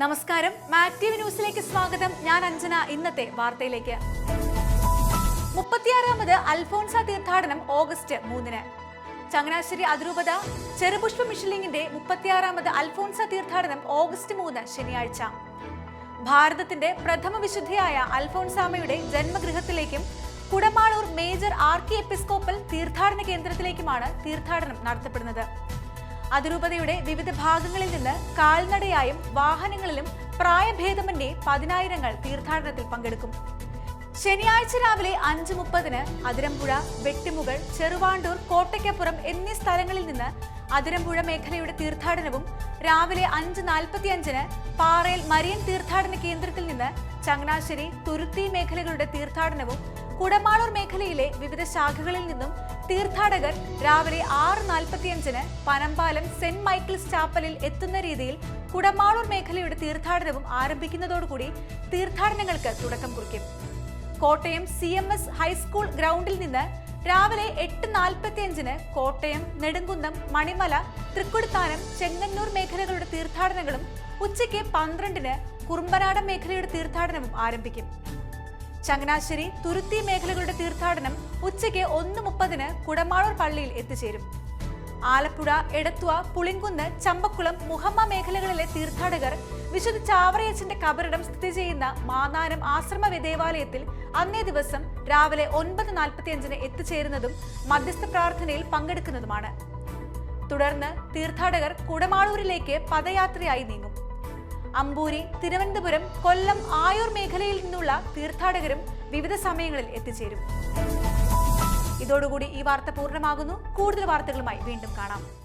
നമസ്കാരം. മാക്ടീവ് ന്യൂസിലേക്ക് സ്വാഗതം. ഞാൻ അഞ്ജന. ഇന്നത്തെ വാർത്തയിലേക്ക്. മുപ്പത്തിയാറാമത് അൽഫോൺസ തീർത്ഥാടനം ഓഗസ്റ്റ് മൂന്നിന്. ചങ്ങനാശ്ശേരി അതിരൂപത ചെറുപുഷ്പ മിഷലിംഗിന്റെ മുപ്പത്തിയാറാമത് അൽഫോൺസ തീർത്ഥാടനം ഓഗസ്റ്റ് മൂന്ന് ശനിയാഴ്ച. ഭാരതത്തിന്റെ പ്രഥമ വിശുദ്ധിയായ അൽഫോൺസാമയുടെ ജന്മഗൃഹത്തിലേക്കും Kudamaloor major archiepiscopal തീർത്ഥാടന കേന്ദ്രത്തിലേക്കുമാണ് തീർത്ഥാടനം നടത്തപ്പെടുന്നത്. അതിരൂപതയുടെ വിവിധ ഭാഗങ്ങളിൽ നിന്ന് കാൽനടയായും വാഹനങ്ങളിലും പ്രായഭേദമന്യേ പതിനായിരങ്ങൾ തീർത്ഥാടനത്തിൽ പങ്കെടുക്കും. ശനിയാഴ്ച രാവിലെ അഞ്ച് മുപ്പതിന് അതിരമ്പുഴ വെട്ടിമുകൾ ചെറുവാണ്ടൂർ കോട്ടയ്ക്കപ്പുറം എന്നീ സ്ഥലങ്ങളിൽ നിന്ന് അതിരമ്പുഴ മേഖലയുടെ തീർത്ഥാടനവും രാവിലെ അഞ്ച് നാൽപ്പത്തിയഞ്ചിന് പാറയിൽ മരിയൻ തീർത്ഥാടന കേന്ദ്രത്തിൽ നിന്ന് ചങ്ങനാശ്ശേരി തുരുത്തി മേഖലകളുടെ തീർത്ഥാടനവും കുടമാളൂർ മേഖലയിലെ വിവിധ ശാഖകളിൽ നിന്നും തീർത്ഥാടകർ രാവിലെ ആറ് നാൽപ്പത്തിയഞ്ചിന് പനമ്പാലം സെന്റ് മൈക്കിൾസ് ചാപ്പലിൽ എത്തുന്ന രീതിയിൽ കുടമാളൂർ മേഖലയുടെ തീർത്ഥാടനവും ആരംഭിക്കുന്നതോടുകൂടി തീർത്ഥാടനങ്ങൾക്ക് തുടക്കം കുറിക്കും. Kottayam C M S high school ഗ്രൗണ്ടിൽ നിന്ന് രാവിലെ എട്ട് നാൽപ്പത്തിയഞ്ചിന് കോട്ടയം നെടുങ്കുന്നം മണിമല തൃക്കൊടുത്താനം ചെങ്ങന്നൂർ മേഖലകളുടെ തീർത്ഥാടനങ്ങളും ഉച്ചയ്ക്ക് പന്ത്രണ്ടിന് കുറുമ്പനാടം മേഖലയുടെ തീർത്ഥാടനവും ആരംഭിക്കും. ചങ്ങനാശ്ശേരി തുരുത്തി മേഖലകളുടെ തീർത്ഥാടനം ഉച്ചയ്ക്ക് ഒന്ന് മുപ്പതിന് കുടമാളൂർ പള്ളിയിൽ എത്തിച്ചേരും. ആലപ്പുഴ എടത്വ പുളിങ്കുന്ന് ചമ്പക്കുളം മുഹമ്മ മേഖലകളിലെ തീർത്ഥാടകർ വിശുദ്ധ ചാവറയച്ചന്റെ കബറിടം സ്ഥിതി ചെയ്യുന്ന മാനാനം ആശ്രമ ദേവാലയത്തിൽ അന്നേ ദിവസം രാവിലെ ഒൻപത് നാൽപ്പത്തിയഞ്ചിന് എത്തിച്ചേരുന്നതും മധ്യസ്ഥ പ്രാർത്ഥനയിൽ പങ്കെടുക്കുന്നതുമാണ്. തുടർന്ന് തീർത്ഥാടകർ കുടമാളൂരിലേക്ക് പദയാത്രയായി നീങ്ങും. അമ്പൂരി തിരുവനന്തപുരം കൊല്ലം ആയൂർ മേഖലയിൽ നിന്നുള്ള തീർത്ഥാടകരും വിവിധ സമയങ്ങളിൽ എത്തിച്ചേരും. ഇതോടുകൂടി ഈ വാർത്ത പൂർണമാകുന്നു. കൂടുതൽ വാർത്തകളുമായി വീണ്ടും കാണാം.